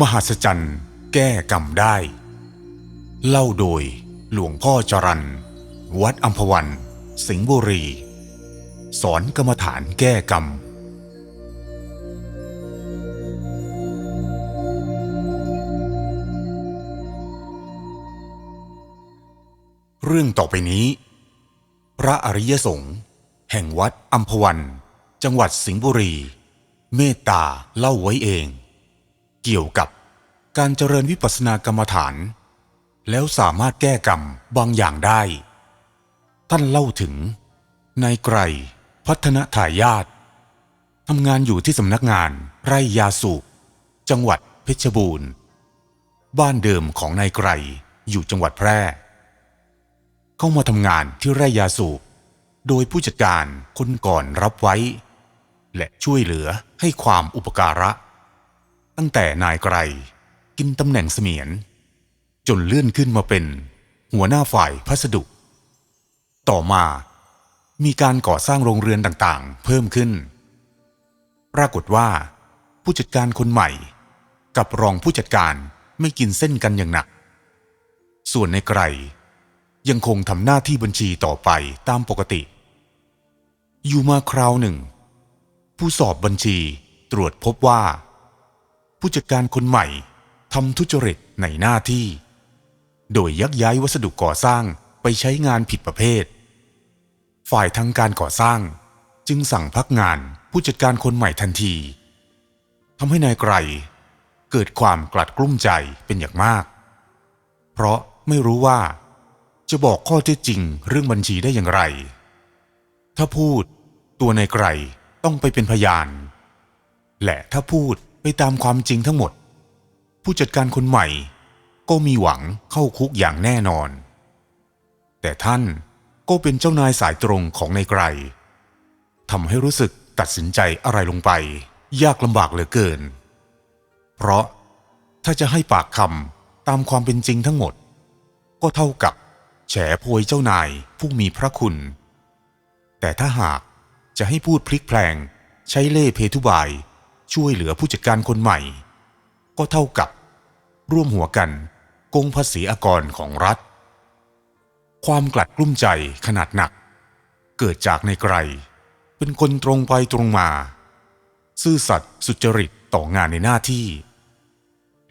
มหัศจรรย์แก้กรรมได้ เล่าโดยหลวงพ่อจรันวัดอัมพวัน สิงห์บุรี สอนกรรมฐานแก้กรรม เรื่องต่อไปนี้ พระอริยสงฆ์แห่งวัดอัมพวัน จังหวัดสิงห์บุรี เมตตาเล่าไว้เอง เกี่ยวกับการเจริญวิปัสสนากรรมฐาน แล้วสามารถแก้กรรมบางอย่างได้ ท่านเล่าถึงนายไกรพัฒนทายาททำงานอยู่ที่สำนักงานไร่ยาสูบจังหวัดเพชรบูรณ์ บ้านเดิมของนายไกรอยู่จังหวัดแพร่ เข้ามาทำงานที่ไร่ยาสูบโดยผู้จัดการคนก่อนรับไว้ และช่วยเหลือให้ความอุปการะ ตั้งแต่นายไกรกินตำแหน่งเสมียน จนเลื่อนขึ้นมาเป็น หัวหน้าฝ่ายพัสดุ ต่อมามีการก่อสร้างโรงเรือนต่างๆ เพิ่มขึ้น ปรากฏว่าผู้จัดการคนใหม่ กับรองผู้จัดการไม่กินเส้นกันอย่างหนัก ส่วนในไกรยังคงทำหน้าที่บัญชีต่อไปตามปกติ อยู่มาคราวหนึ่ง ผู้สอบบัญชีตรวจพบว่า ผู้จัดการคนใหม่ทำทุจริตในหน้าที่ โดยยักย้ายวัสดุก่อสร้างไปใช้งานผิดประเภท ฝ่ายทางการก่อสร้างจึงสั่งพักงานผู้จัดการคนใหม่ทันทีทำให้นายไกรเกิดความกลัดกลุ้มใจเป็นอย่างมาก เพราะไม่รู้ว่า จะบอกข้อเท็จจริงเรื่องบัญชีได้อย่างไร ถ้าพูดตัวนายไกรต้องไปเป็นพยาน และถ้าพูด ไปตามความจริงทั้งหมด ผู้จัดการคนใหม่ ก็มีหวังเข้าคุกอย่างแน่นอน แต่ท่านก็เป็นเจ้านายสายตรงของนายไกรทำให้รู้สึกตัดสินใจอะไรลงไป ยากลำบากเหลือเกิน เพราะถ้าจะให้ปากคำตามความเป็นจริงทั้งหมด ก็เท่ากับแฉโพยเจ้านายผู้มีพระคุณ แต่ถ้าหากจะให้พูดพลิกแพลงใช้เล่เพทุบาย ช่วยเหลือผู้จัดการคนใหม่ ก็เท่ากับ ร่วมหัวกันโกงภาษีอากรของรัฐ ความกลัดกลุ้มใจขนาดหนัก เกิดจากในไกรเป็นคนตรงไปตรงมา ซื่อสัตย์สุจริตต่องานในหน้าที่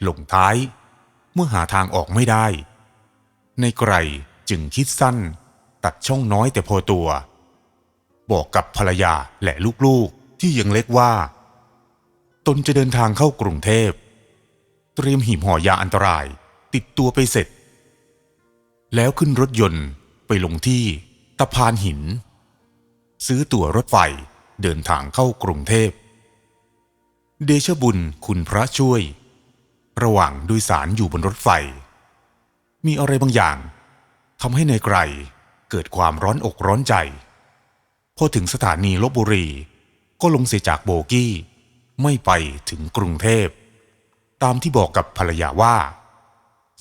หลงท้ายเมื่อหาทางออกไม่ได้ ในไกรจึงคิดสั้น ตัดช่องน้อยแต่พอตัว บอกกับภรรยาและลูกๆที่ยังเล็กว่า ตนจะเดินทางเข้ากรุงเทพ เตรียมหีบห่อยาอันตรายติดตัวไปเสร็จ แล้วขึ้นรถยนต์ไปลงที่ตะพานหิน ซื้อตั๋วรถไฟเดินทางเข้ากรุงเทพ เดชบุญคุณพระช่วย ระหว่างโดยสารอยู่บนรถไฟ มีอะไรบางอย่างทำให้ในายไกรเกิดความร้อนอกร้อนใจ พอถึงสถานีลบบุรีก็ลงเสียจากโบกี้ ไม่ไปถึงกรุงเทพ ตามที่บอกกับภรรยาว่า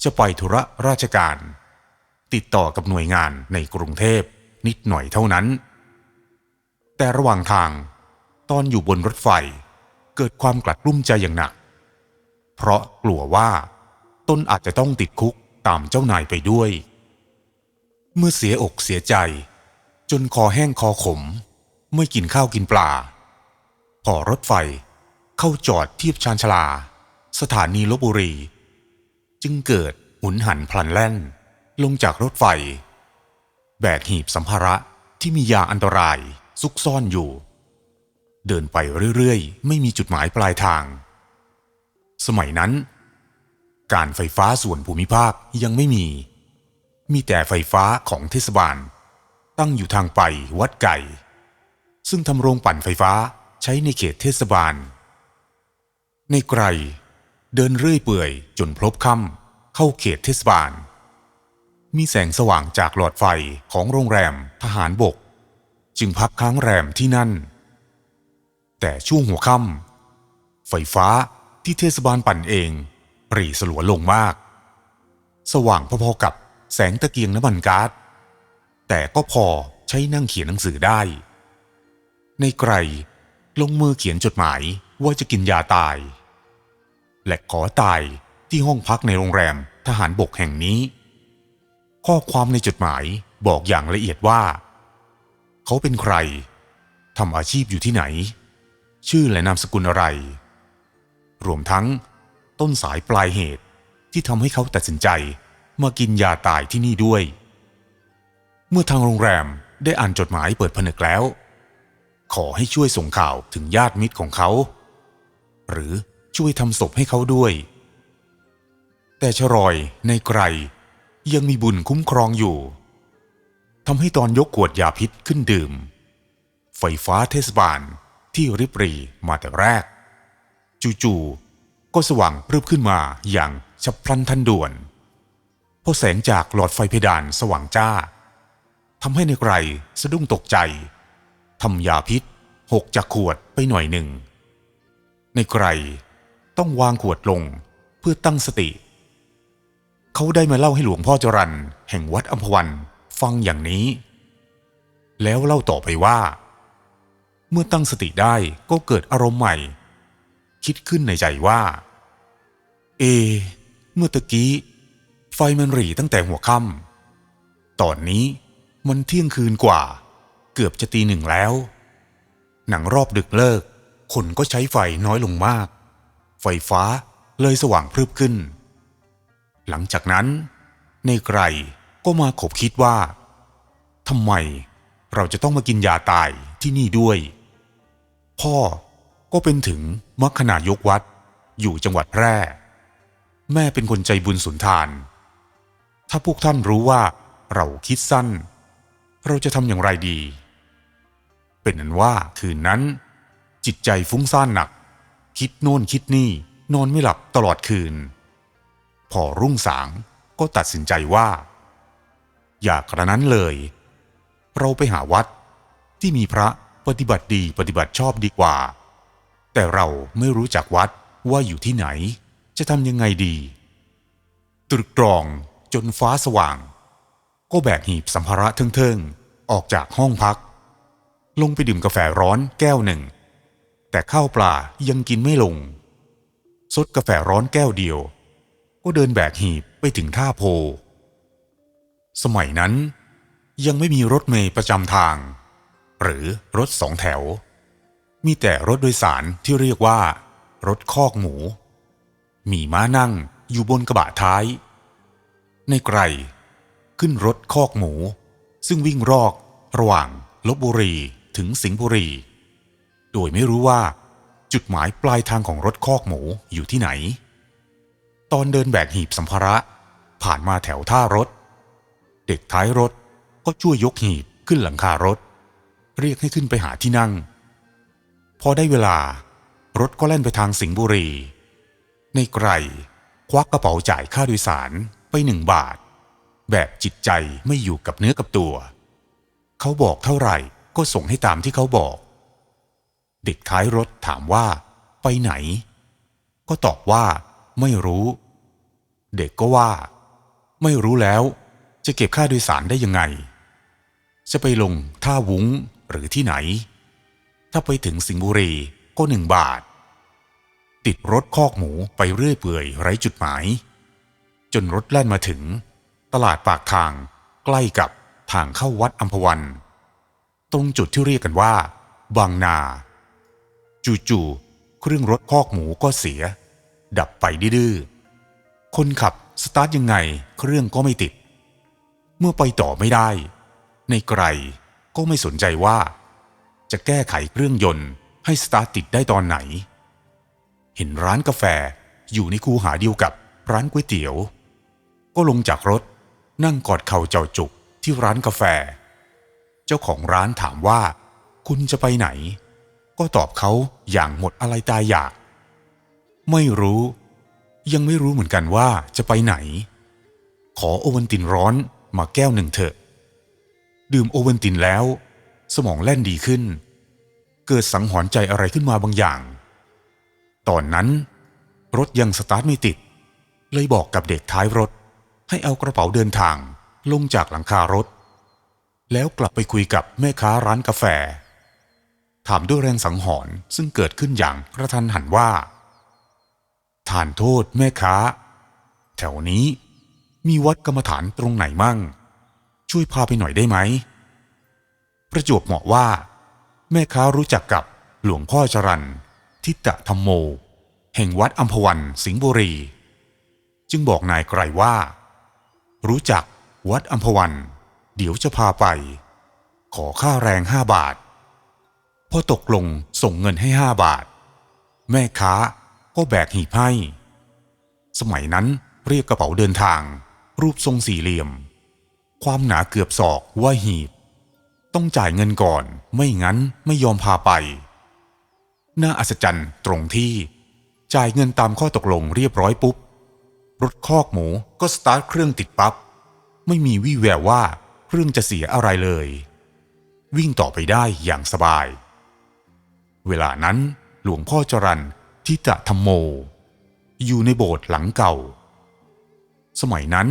จะไปธุระราชการ ติดต่อกับหน่วยงานในกรุงเทพนิดหน่อยเท่านั้น แต่ระหว่างทางตอนอยู่บนรถไฟเกิดความกลัดกลุ้มใจอย่างหนัก เพราะกลัวว่าตนอาจจะต้องติดคุกตามเจ้านายไปด้วย เมื่อเสียอกเสียใจ จนคอแห้งคอขม ไม่กินข้าวกินปลา พอรถไฟ เข้าจอดเทียบชานชลา สถานีลบบุรี จึงเกิดหุนหันพลันแล่น ลงจากรถไฟ แบกหีบสัมภาระที่มียาอันตรายซุกซ่อนอยู่ เดินไปเรื่อยๆ ไม่มีจุดหมายปลายทาง สมัยนั้น การไฟฟ้าส่วนภูมิภาคยังไม่มี มีแต่ไฟฟ้าของเทศบาล ตั้งอยู่ทางไปวัดไก่ ซึ่งทำโรงปั่นไฟฟ้าใช้ในเขตเทศบาล ในไกรเดินเรื่อยเปื่อยจนพลบค่ำเข้าเขตเทศบาล มีแสงสว่างจากหลอดไฟของโรงแรมทหารบก จึงพักค้างแรมที่นั่น แต่ช่วงหัวค่ำไฟฟ้าที่เทศบาลปั่นเองปรีสลัวลงมาก สว่างพอๆกับแสงตะเกียงน้ำมันก๊าซแต่ก็พอใช้นั่งเขียนหนังสือได้ ในไกรลงมือเขียนจดหมาย ว่าจะกินยาตาย และขอตายที่ห้องพักในโรงแรมทหารบกแห่งนี้ ข้อความในจดหมายบอกอย่างละเอียดว่า เขาเป็นใครทำอาชีพอยู่ที่ไหน ชื่อและนามสกุลอะไร รวมทั้งต้นสายปลายเหตุที่ทำให้เขาตัดสินใจมากินยาตายที่นี่ด้วย เมื่อทางโรงแรมได้อ่านจดหมายเปิดผนึกแล้ว ขอให้ช่วยส่งข่าวถึงญาติมิตรของเขา หรือช่วยทำศพให้เขาด้วย แต่ชรอยในไกรยังมีบุญคุ้มครองอยู่ทำให้ตอนยกขวดยาพิษขึ้นดื่ม ไฟฟ้าเทศบาลที่ริบรีมาแต่แรก จู่ๆก็สว่างพรึบขึ้นมาอย่างฉับพลันทันด่วนเพราะแสงจากหลอดไฟเพดานสว่างจ้าทำให้ในไกรสะดุ้งตกใจทำยาพิษหกจากขวดไปหน่อยหนึ่ง ในไกรต้องวางขวดลงเพื่อตั้งสติ เขาได้มาเล่าให้หลวงพ่อจรันแห่งวัดอัมพวันฟังอย่างนี้ แล้วเล่าต่อไปว่า เมื่อตั้งสติได้ก็เกิดอารมณ์ใหม่ คิดขึ้นในใจว่า เอ เมื่อตะกี้ ไฟมันหรี่ตั้งแต่หัวค่ำตอนนี้มันเที่ยงคืนกว่า เกือบจะตีหนึ่งแล้ว หนังรอบดึกเลิก คนก็ใช้ไฟน้อยลงมาก ไฟฟ้าเลยสว่างพรึบขึ้น หลังจากนั้น ในไกรก็มาขบคิดว่าทำไมเราจะต้องมากินยาตายที่นี่ด้วย พ่อก็เป็นถึงมัคคณายกวัดอยู่จังหวัดแพร่ แม่เป็นคนใจบุญสุนทาน ถ้าพวกท่านรู้ว่าเราคิดสั้น เราจะทำอย่างไรดี เป็นนั้นว่าคืนนั้น จิตใจฟุ้งซ่านหนัก คิดโน่นคิดนี่ นอนไม่หลับตลอดคืน พอรุ่งสางก็ตัดสินใจว่า อยากกระนั้นเลย เราไปหาวัดที่มีพระปฏิบัติดีปฏิบัติชอบดีกว่า แต่เราไม่รู้จักวัดว่าอยู่ที่ไหน จะทำยังไงดีตรึกตรองจนฟ้าสว่าง ก็แบกหีบสัมภาระเทิงๆ ออกจากห้องพัก ลงไปดื่มกาแฟร้อนแก้วหนึ่ง แต่ข้าวปลายังกินไม่ลง ซดกาแฟร้อนแก้วเดียว ก็เดินแบกหีบไปถึงท่าโพ สมัยนั้น ยังไม่มีรถเมย์ประจำทาง หรือรถสองแถว มีแต่รถโดยสารที่เรียกว่า รถคอกหมู มีม้านั่งอยู่บนกระบะท้าย ในไกรขึ้นรถคอกหมู ซึ่งวิ่งรอกระหว่างลบบุรีถึงสิงห์บุรี โดยไม่รู้ว่า จุดหมายปลายทางของรถคอกหมูอยู่ที่ไหน ตอนเดินแบกหีบสัมภาระ ผ่านมาแถวท่ารถ เด็กท้ายรถก็ช่วยยกหีบขึ้นหลังคารถ เรียกให้ขึ้นไปหาที่นั่ง พอได้เวลารถก็แล่นไปทางสิงห์บุรี ในไกรควักกระเป๋าจ่ายค่าโดยสารไปหนึ่งบาท แบบจิตใจไม่อยู่กับเนื้อกับตัว เขาบอกเท่าไหร่ก็ส่งให้ตามที่เขาบอก เด็กท้ายรถถามว่า ไปไหน ก็ตอบว่าไม่รู้ เด็กก็ว่า ไม่รู้แล้ว จะเก็บค่าโดยสารได้ยังไง จะไปลงท่าวุ้งหรือที่ไหน ถ้าไปถึงสิงห์บุรีก็หนึ่งบาท ติดรถคอกหมูไปเรื่อยเปื่อยไร้จุดหมาย จนรถแล่นมาถึง ตลาดปากทางใกล้กับทางเข้าวัดอัมพวัน ตรงจุดที่เรียกกันว่า บางนา จู่ๆเครื่องรถคอกหมูก็เสีย ดับไปดื้อคนขับสตาร์ทยังไงเครื่องก็ไม่ติด เมื่อไปต่อไม่ได้ ในไกรก็ไม่สนใจว่า จะแก้ไขเครื่องยนต์ให้สตาร์ทติดได้ตอนไหน เห็นร้านกาแฟอยู่ในคูหาเดียวกับร้านก๋วยเตี๋ยว ก็ลงจากรถนั่งกอดเข่าเจ้าจุกที่ร้านกาแฟ เจ้าของร้านถามว่า คุณจะไปไหน ก็ตอบเขาอย่างหมดอะไรตายอยาก ไม่รู้ ยังไม่รู้เหมือนกันว่าจะไปไหน ขอโอวันตินร้อนมาแก้วหนึ่งเถอะ ดื่มโอวันตินแล้ว สมองแล่นดีขึ้น เกิดสังหรณ์ใจอะไรขึ้นมาบางอย่าง ตอนนั้น รถยังสตาร์ทไม่ติด เลยบอกกับเด็กท้ายรถ ให้เอากระเป๋าเดินทางลงจากหลังคารถ แล้วกลับไปคุยกับแม่ค้าร้านกาแฟ ถามด้วยแรงสังหรณ์ซึ่งเกิดขึ้นอย่างกระทันหันว่าทานโทษแม่ค้า แถวนี้มีวัดกรรมฐานตรงไหนมั่ง ช่วยพาไปหน่อยได้ไหม ประจวบเหมาะว่า แม่ค้ารู้จักกับหลวงพ่อจรันทิตะธรรมโม แห่งวัดอัมพวันสิงห์บุรี จึงบอกนายไกรว่า รู้จักวัดอัมพวัน เดี๋ยวจะพาไป ขอค่าแรงห้าบาท อตกลงส่งเงินให้ห้าบาท แม่ค้าก็แบกหีบให้สมัยนั้นเรียกกระเป๋าเดินทาง รูปทรงสี่เหลี่ยม ความหนาเกือบศอกว่าหีบ ต้องจ่ายเงินก่อนไม่งั้นไม่ยอมพาไป น่าอัศจรรย์ตรงที่ จ่ายเงินตามข้อตกลงเรียบร้อยปุ๊บ รถคอกหมูก็สตาร์ทเครื่องติดปับ๊บ ไม่มีวี่แววว่าเครื่องจะเสียอะไรเลย วิ่งต่อไปได้อย่างสบาย เวลานั้นหลวงพ่อจรันทิตะธรรมโม อยู่ในโบสถ์หลังเก่า สมัยนั้น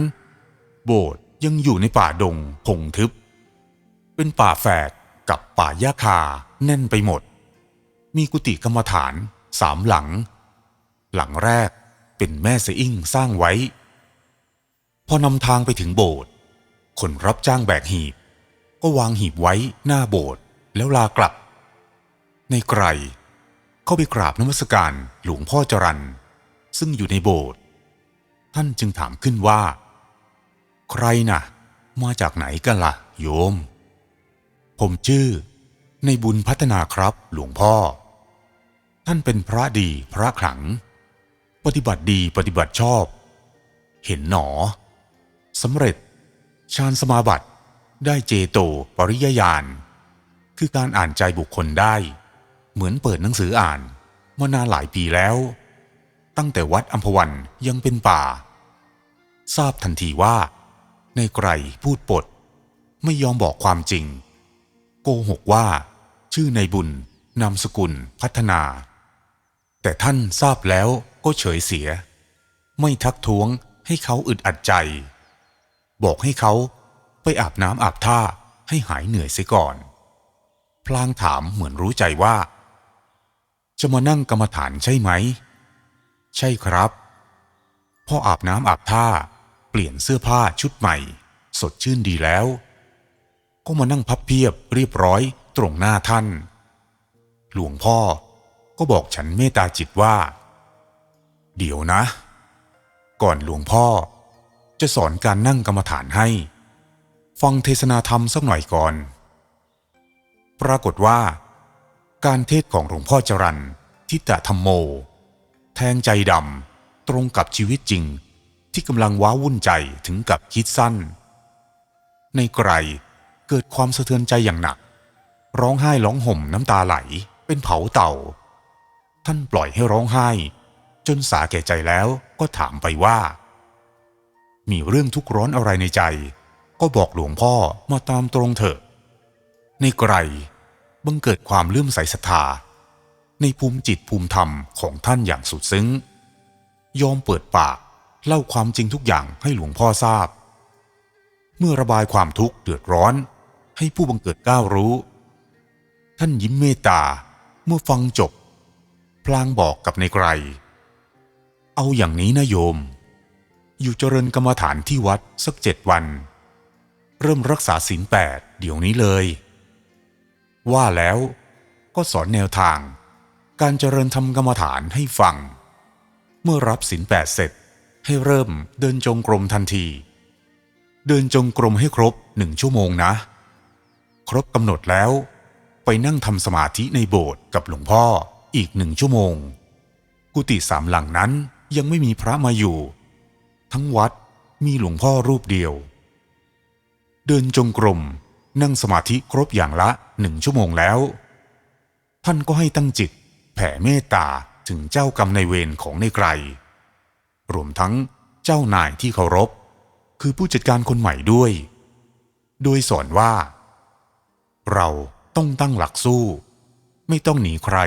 โบสถ์ยังอยู่ในป่าดงพงทึบ เป็นป่าแฝกกับป่าหญ้าคาแน่นไปหมด มีกุฏิกรรมฐานสามหลัง หลังแรกเป็นแม่เสอิ่งสร้างไว้ พอนำทางไปถึงโบสถ์คนรับจ้างแบกหีบ ก็วางหีบไว้หน้าโบสถ์แล้วลากลับ ในไกรเข้าไปกราบนมัสการหลวงพ่อจรันซึ่งอยู่ในโบสถ์ท่านจึงถามขึ้นว่า ใครน่ะ มาจากไหนกันล่ะ โยม ผมชื่อ ในบุญพัฒนาครับหลวงพ่อ ท่านเป็นพระดีพระขลัง ปฏิบัติดีปฏิบัติชอบ เห็นหนอสำเร็จฌานสมาบัติได้เจโตปริยญาณ คือการอ่านใจบุคคลได้ เหมือนเปิดหนังสืออ่านมานานหลายปีแล้ว ตั้งแต่วัดอัมพวันยังเป็นป่า ทราบทันทีว่า ในไกรพูดปด ไม่ยอมบอกความจริง โกหกว่า ชื่อในบุญนามสกุลพัฒนา แต่ท่านทราบแล้วก็เฉยเสีย ไม่ทักท้วงให้เขาอึดอัดใจ บอกให้เขาไปอาบน้ำอาบท่าให้หายเหนื่อยเสียก่อน พลางถามเหมือนรู้ใจว่า จะมานั่งกรรมฐานใช่ไหม ใช่ครับ พ่ออาบน้ำอาบท่า เปลี่ยนเสื้อผ้าชุดใหม่ สดชื่นดีแล้ว ก็มานั่งพับเพียบเรียบร้อยตรงหน้าท่าน หลวงพ่อก็บอกฉันเมตตาจิตว่า เดี๋ยวนะ ก่อนหลวงพ่อจะสอนการนั่งกรรมฐานให้ ฟังเทศนาธรรมสักหน่อยก่อน ปรากฏว่า การเทศของหลวงพ่อจรันทิตะธรรมโม แทงใจดำตรงกับชีวิตจริงที่กำลังว้าวุ่นใจถึงกับคิดสั้น ในไกรเกิดความสะเทือนใจอย่างหนัก ร้องไห้ร้องห่มน้ำตาไหลเป็นเผาเต่า ท่านปล่อยให้ร้องไห้ จนสาแก่ใจแล้วก็ถามไปว่า มีเรื่องทุกข์ร้อนอะไรในใจ ก็บอกหลวงพ่อมาตามตรงเถอะ ในไกร บังเกิดความเลื่อมใสศรัทธา ในภูมิจิตภูมิธรรมของท่านอย่างสุดซึ้ง ยอมเปิดปากเล่าความจริงทุกอย่างให้หลวงพ่อทราบ เมื่อระบายความทุกข์เดือดร้อนให้ผู้บังเกิดก้าวรู้ ท่านยิ้มเมตตาเมื่อฟังจบ พลางบอกกับในไกร เอาอย่างนี้นะโยม อยู่เจริญกรรมฐานที่วัดสักเจ็ดวัน เริ่มรักษาศีลแปดเดี๋ยวนี้เลย ว่าแล้วก็สอนแนวทาง การเจริญทำกรรมฐานให้ฟัง เมื่อรับศีลแปดเสร็จให้เริ่มเดินจงกรมทันที เดินจงกรมให้ครบหนึ่งชั่วโมงนะ ครบกำหนดแล้ว ไปนั่งทำสมาธิในโบสถ์กับหลวงพ่ออีกหนึ่งชั่วโมง กุฏิสามหลังนั้นยังไม่มีพระมาอยู่ ทั้งวัดมีหลวงพ่อรูปเดียว เดินจงกรม นั่งสมาธิครบอย่างละหนึ่งชั่วโมงแล้ว ท่านก็ให้ตั้งจิต แผ่เมตตาถึงเจ้ากรรมในเวรของในไกรรวมทั้งเจ้านายที่เคารพ คือผู้จัดการคนใหม่ด้วย โดยสอนว่า เราต้องตั้งหลักสู้ ไม่ต้องหนีใคร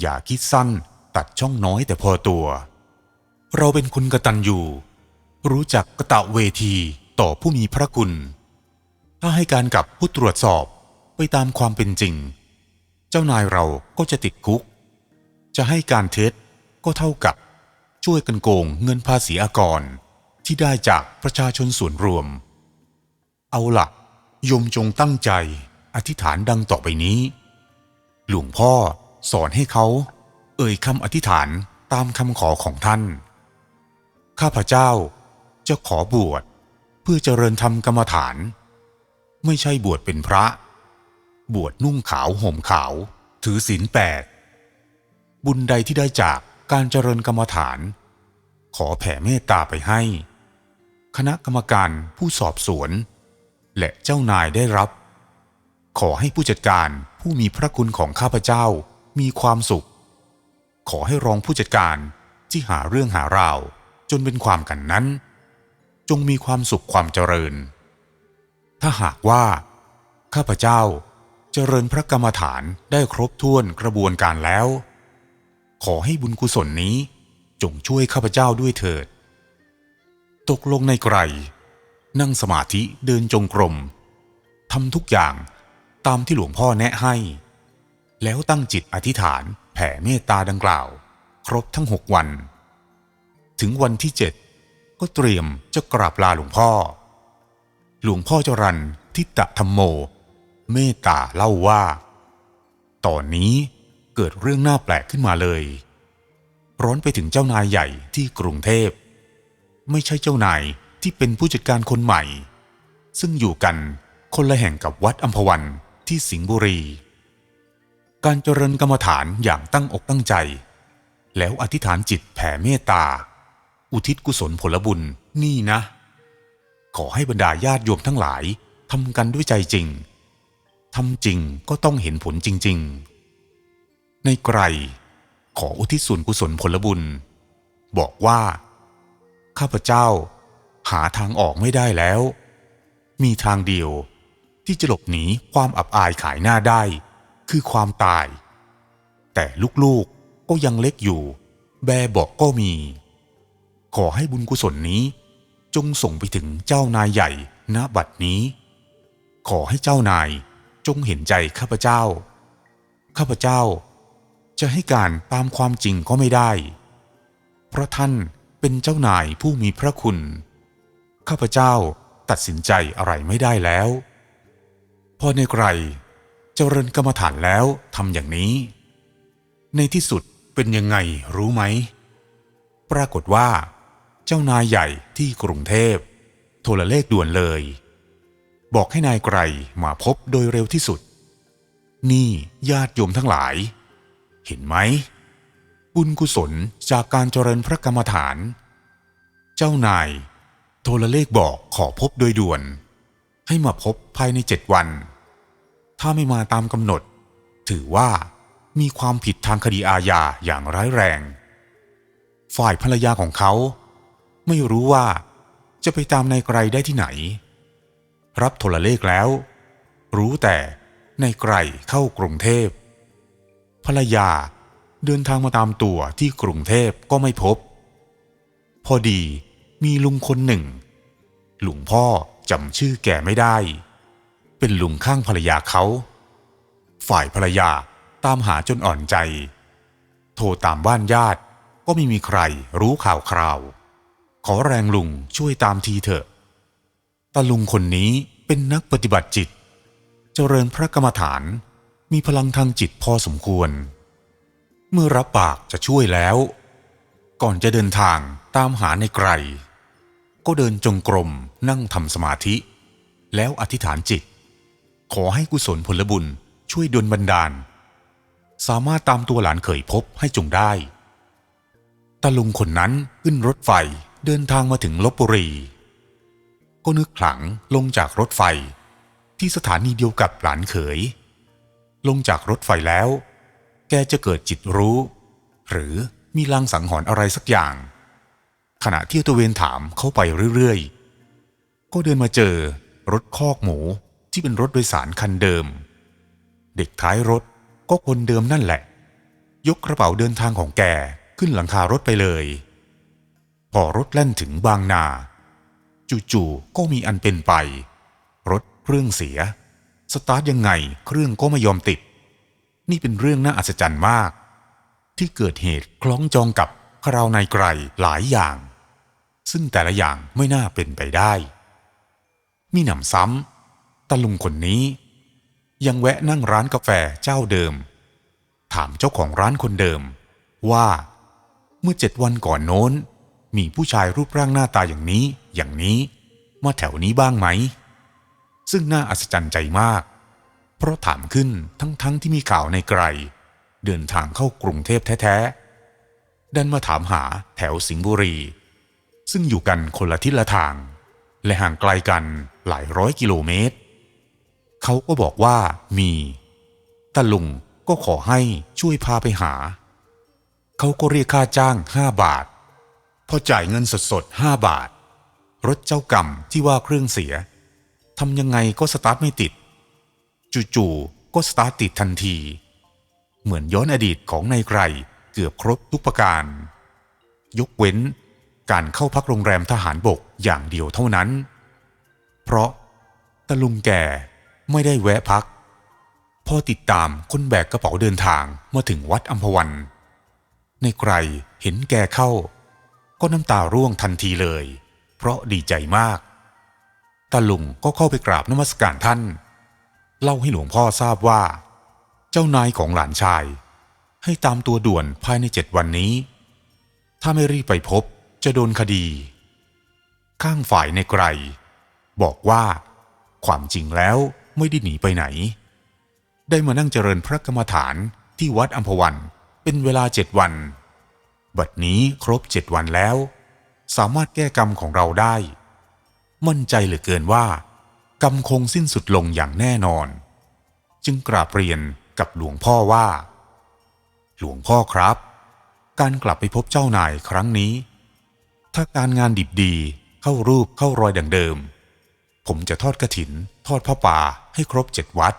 อย่าคิดสั้นตัดช่องน้อยแต่พอตัว เราเป็นคนกระตัญญูรู้จักกระตะเวทีต่อผู้มีพระคุณ ถ้าให้การกับผู้ตรวจสอบไปตามความเป็นจริง เจ้านายเราก็จะติดคุก จะให้การเท็จก็เท่ากับช่วยกันโกงเงินภาษีอากรที่ได้จากประชาชนส่วนรวม เอาละโยมจงตั้งใจอธิษฐานดังต่อไปนี้ หลวงพ่อสอนให้เขาเอ่ยคำอธิษฐานตามคำขอของท่าน ข้าพเจ้าจะขอบวชเพื่อเจริญธรรมกรรมฐาน ไม่ใช่บวชเป็นพระ บวชนุ่งขาวห่มขาว ถือศีลแปด บุญใดที่ได้จากการเจริญกรรมฐาน ขอแผ่เมตตาไปให้ คณะกรรมการผู้สอบสวน และเจ้านายได้รับ ขอให้ผู้จัดการผู้มีพระคุณของข้าพเจ้ามีความสุข ขอให้รองผู้จัดการที่หาเรื่องหาราวจนเป็นความกันนั้น จงมีความสุขความเจริญ ถ้าหากว่า ข้าพเจ้าเจริญพระกรรมฐานได้ครบถ้วนกระบวนการแล้ว ขอให้บุญกุศลนี้จงช่วยข้าพเจ้าด้วยเถิด ตกลงในไกรนั่งสมาธิเดินจงกรมทำทุกอย่างตามที่หลวงพ่อแนะให้ แล้วตั้งจิตอธิษฐานแผ่เมตตาดังกล่าว ครบทั้งหกวัน ถึงวันที่เจ็ดก็เตรียมจะกราบลาหลวงพ่อ หลวงพ่อจรันทิตะธรรมโม เมตตาเล่าว่า ตอนนี้เกิดเรื่องน่าแปลกขึ้นมาเลย ร้อนไปถึงเจ้านายใหญ่ที่กรุงเทพ ไม่ใช่เจ้านายที่เป็นผู้จัดการคนใหม่ ซึ่งอยู่กันคนละแห่งกับวัดอัมพวันที่สิงห์บุรี การเจริญกรรมฐานอย่างตั้งอกตั้งใจ แล้วอธิษฐานจิตแผ่เมตตา อุทิศกุศลผลบุญนี่นะ ขอให้บรรดาญาติโยมทั้งหลายทำกันด้วยใจจริงทำจริงก็ต้องเห็นผลจริง ๆ ในไกรขออุทิศส่วนกุศลผลบุญ บอกว่า ข้าพเจ้าหาทางออกไม่ได้แล้ว มีทางเดียวที่จะหลบหนีความอับอายขายหน้าได้ คือความตาย แต่ลูกๆก็ยังเล็กอยู่ แบบอกก็มี ขอให้บุญกุศลนี้ จงส่งไปถึงเจ้านายใหญ่ณบัดนี้ ขอให้เจ้านายจงเห็นใจข้าพเจ้า ข้าพเจ้า จะให้การตามความจริงก็ไม่ได้ เพราะท่านเป็นเจ้านายผู้มีพระคุณ ข้าพเจ้าตัดสินใจอะไรไม่ได้แล้ว พอในไกรเจริญกรรมฐานแล้วทำอย่างนี้ ในที่สุดเป็นยังไงรู้ไหม ปรากฏว่า เจ้านายใหญ่ที่กรุงเทพ โทรเลขด่วนเลย บอกให้นายไกรมาพบโดยเร็วที่สุด นี่ญาติโยมทั้งหลาย เห็นไหม บุญกุศลจากการเจริญพระกรรมฐาน เจ้านาย โทรเลขบอกขอพบโดยด่วน ให้มาพบภายในเจ็ดวัน ถ้าไม่มาตามกำหนด ถือว่ามีความผิดทางคดีอาญาอย่างร้ายแรง ฝ่ายภรรยาของเขา ไม่รู้ว่าจะไปตามนายไกรได้ที่ไหน รับโทรเลขแล้ว รู้แต่นายไกรเข้ากรุงเทพภรรยาเดินทางมาตามตัวที่กรุงเทพก็ไม่พบ พอดีมีลุงคนหนึ่งลวงพ่อจำชื่อแกไม่ได้ เป็นลุงข้างภรรยาเขา ฝ่ายภรรยาตามหาจนอ่อนใจ โทรตามบ้านญาติก็ไม่มีใครรู้ข่าวคราว อแรงลุงช่วยตามทีเถอะตาลุงคนนี้เป็นนักปฏิบัติจิต เจริญพระกรรมฐาน มีพลังทางจิตพอสมควร เมื่อรับปากจะช่วยแล้ว ก่อนจะเดินทางตามหาในไกรก็เดินจงกรมนั่งทำสมาธิ แล้วอธิษฐานจิต ขอให้กุศลผลบุญช่วยดลบันดาล สามารถตามตัวหลานเขยพบให้จงได้ตาลุงคนนั้นขึ้นรถไฟ เดินทางมาถึงลบบุรี ก็นึกขลังลงจากรถไฟที่สถานีเดียวกับหลานเขย ลงจากรถไฟแล้ว แกจะเกิดจิตรู้ หรือมีลางสังหรณ์อะไรสักอย่าง ขณะที่ตัวเวนถามเข้าไปเรื่อยๆ ก็เดินมาเจอรถคอกหมูที่เป็นรถโดยสารคันเดิม เด็กท้ายรถก็คนเดิมนั่นแหละ ยกกระเป๋าเดินทางของแกขึ้นหลังคารถไปเลย พอรถแล่นถึงบางนา จู่ๆก็มีอันเป็นไป รถเครื่องเสีย สตาร์ทยังไงเครื่องก็ไม่ยอมติด นี่เป็นเรื่องน่าอัศจรรย์มาก ที่เกิดเหตุคล้องจองกับคราวนายไกรหลายอย่าง ซึ่งแต่ละอย่างไม่น่าเป็นไปได้ มีหนำซ้ำตาลุงคนนี้ ยังแวะนั่งร้านกาแฟเจ้าเดิม ถามเจ้าของร้านคนเดิม ว่าเมื่อเจ็ดวันก่อนโน้น มีผู้ชายรูปร่างหน้าตาอย่างนี้ อย่างนี้ มาแถวนี้บ้างไหม ซึ่งน่าอัศจรรย์ใจมาก เพราะถามขึ้นทั้งๆทที่มีข่าวในไกล เดินทางเข้ากรุงเทพแท้ๆ ดันมาถามหาแถวสิงห์บุรี ซึ่งอยู่กันคนละทิศละทาง และห่างไกลกันหลายร้อยกิโลเมตร เขาก็บอกว่ามีตาลุงก็ขอให้ช่วยพาไปหา เขาก็เรียกค่าจ้างห้าบาท พอจ่ายเงินสดๆห้าบาท รถเจ้ากรรมที่ว่าเครื่องเสียทำยังไงก็สตาร์ทไม่ติด จู่ๆก็สตาร์ทติดทันที เหมือนย้อนอดีตของนายไกรเกือบครบทุกประการ ยกเว้นการเข้าพักโรงแรมทหารบกอย่างเดียวเท่านั้น เพราะตะลุงแก่ไม่ได้แวะพัก พอติดตามคนแบกกระเป๋าเดินทางมาถึงวัดอัมพวัน ในไกรเห็นแกเข้า ก็น้ำตาร่วงทันทีเลย เพราะดีใจมากตาลุงก็เข้าไปกราบนมัสการท่าน เล่าให้หลวงพ่อทราบว่า เจ้านายของหลานชาย ให้ตามตัวด่วนภายในเจ็ดวันนี้ ถ้าไม่รีบไปพบจะโดนคดี ข้างฝ่ายในไกรบอกว่าความจริงแล้วไม่ได้หนีไปไหน ได้มานั่งเจริญพระกรรมฐานที่วัดอัมพวันเป็นเวลาเจ็ดวัน บัดนี้ครบเจ็ดวันแล้ว สามารถแก้กรรมของเราได้ มั่นใจเหลือเกินว่า กรรมคงสิ้นสุดลงอย่างแน่นอน จึงกราบเรียนกับหลวงพ่อว่า หลวงพ่อครับ การกลับไปพบเจ้านายครั้งนี้ ถ้าการงานดิบดีเข้ารูปเข้ารอยดังเดิม ผมจะทอดกระถิน ทอดผ้าป่าให้ครบเจ็ดวัด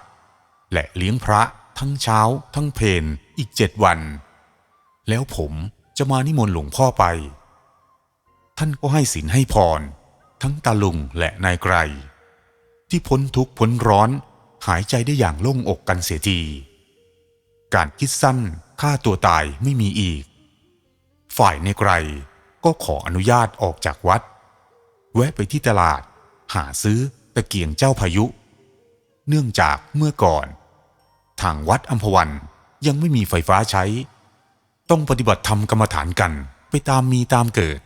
และเลี้ยงพระทั้งเช้า ทั้งเพนอีกเจ็ดวัน แล้วผม จะมานิมนต์หลวงพ่อไป ท่านก็ให้ศีลให้พร ทั้งตาลุงและนายไกร ที่พ้นทุกข์พ้นร้อนหายใจได้อย่างโล่งอกกันเสียทีการคิดสั้นฆ่าตัวตายไม่มีอีก ฝ่ายในไกรก็ขออนุญาตออกจากวัด แวะไปที่ตลาด หาซื้อตะเกียงเจ้าพายุ เนื่องจากเมื่อก่อน ทางวัดอัมพวันยังไม่มีไฟฟ้าใช้ ต้องปฏิบัติธรรมกรรมฐานกันไปตามมีตามเกิด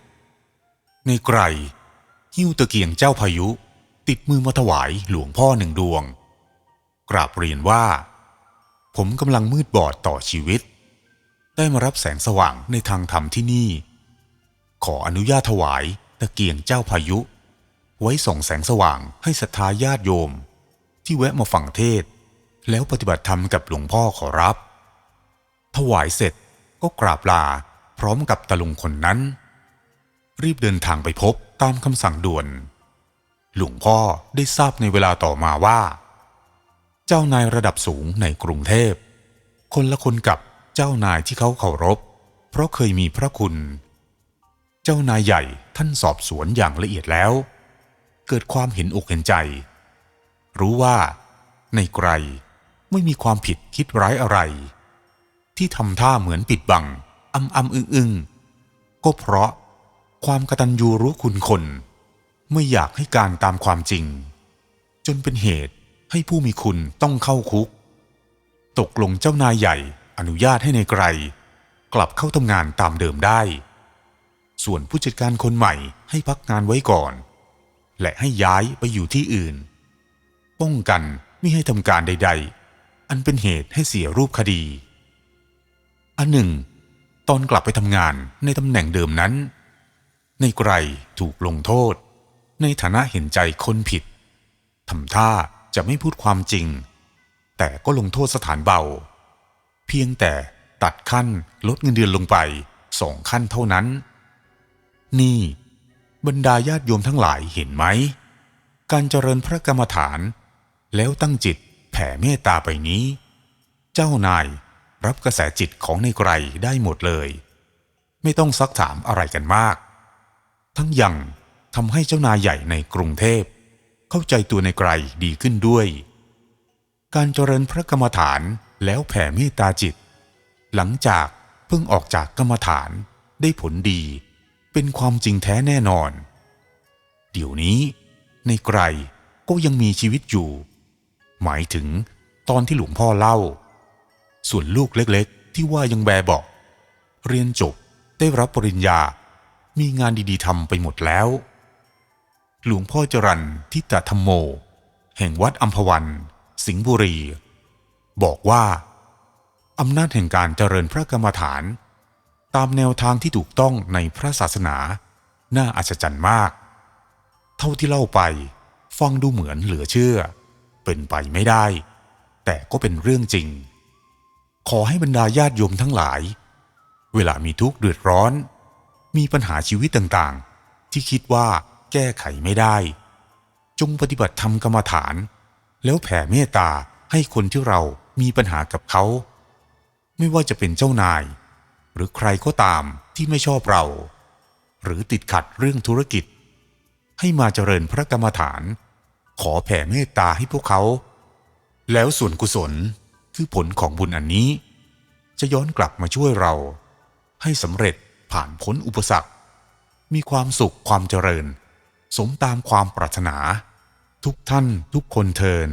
ในไกรหิ้วตะเกียงเจ้าพายุ ติดมือมาถวายหลวงพ่อหนึ่งดวง กราบเรียนว่า ผมกำลังมืดบอดต่อชีวิต ได้มารับแสงสว่างในทางธรรมที่นี่ ขออนุญาตถวายตะเกียงเจ้าพายุ ไว้ส่องแสงสว่างให้ศรัทธาญาติโยม ที่แวะมาฟังเทศ แล้วปฏิบัติธรรมกับหลวงพ่อขอรับ ถวายเสร็จ ก็กราบลาพร้อมกับตะลุงคนนั้น รีบเดินทางไปพบตามคำสั่งด่วน หลวงพ่อได้ทราบในเวลาต่อมาว่า เจ้านายระดับสูงในกรุงเทพ คนละคนกับเจ้านายที่เขาเคารพ เพราะเคยมีพระคุณ เจ้านายใหญ่ท่านสอบสวนอย่างละเอียดแล้ว เกิดความเห็นอกเห็นใจ รู้ว่าในไกรไม่มีความผิดคิดร้ายอะไร ที่ทำท่าเหมือนปิดบังอำอำอึงอึงก็เพราะความกตัญญูรู้คุณคน ไม่อยากให้การตามความจริง จนเป็นเหตุให้ผู้มีคุณต้องเข้าคุก ตกลงเจ้านายใหญ่อนุญาตให้ในไกร กลับเข้าทำงานตามเดิมได้ ส่วนผู้จัดการคนใหม่ให้พักงานไว้ก่อน และให้ย้ายไปอยู่ที่อื่น ป้องกันไม่ให้ทำการใด ๆ อันเป็นเหตุให้เสียรูปคดี อันหนึ่ง ตอนกลับไปทำงานในตำแหน่งเดิมนั้น ในไกรถูกลงโทษ ในฐานะเห็นใจคนผิดทำท่าจะไม่พูดความจริง แต่ก็ลงโทษสถานเบา เพียงแต่ตัดขั้นลดเงินเดือนลงไปสองขั้นเท่านั้น นี่บรรดาญาติโยมทั้งหลายเห็นไหม การเจริญพระกรรมฐาน แล้วตั้งจิตแผ่เมตตาไปนี้ เจ้านาย รับกระแสจิตของในไกรได้หมดเลย ไม่ต้องซักถามอะไรกันมาก ทั้งยังทำให้เจ้านายใหญ่ในกรุงเทพ เข้าใจตัวในไกรดีขึ้นด้วย การเจริญพระกรรมฐานแล้วแผ่เมตตาจิต หลังจากเพิ่งออกจากกรรมฐานได้ผลดี เป็นความจริงแท้แน่นอน เดี๋ยวนี้ ในไกรก็ยังมีชีวิตอยู่ หมายถึงตอนที่หลวงพ่อเล่า ส่วนลูกเล็กๆ ที่ว่ายังแบบอก เรียนจบได้รับปริญญา มีงานดีๆทำไปหมดแล้ว หลวงพ่อจรันทิตธรรมโม แห่งวัดอัมพวัน สิงห์บุรี บอกว่า อำนาจแห่งการเจริญพระกรรมฐาน ตามแนวทางที่ถูกต้องในพระศาสนา น่าอัศจรรย์มาก เท่าที่เล่าไป ฟังดูเหมือนเหลือเชื่อ เป็นไปไม่ได้ แต่ก็เป็นเรื่องจริง ขอให้บรรดาญาติโยมทั้งหลาย เวลามีทุกข์เดือดร้อน มีปัญหาชีวิตต่างๆ ที่คิดว่าแก้ไขไม่ได้ จงปฏิบัติธรรมกรรมฐาน แล้วแผ่เมตตาให้คนที่เรามีปัญหากับเขา ไม่ว่าจะเป็นเจ้านาย หรือใครก็ตามที่ไม่ชอบเรา หรือติดขัดเรื่องธุรกิจ ให้มาเจริญพระกรรมฐาน ขอแผ่เมตตาให้พวกเขา แล้วส่วนกุศล คือผลของบุญอันนี้ จะย้อนกลับมาช่วยเรา ให้สำเร็จผ่านพ้นอุปสรรค มีความสุขความเจริญ สมตามความปรารถนา ทุกท่านทุกคนเทิน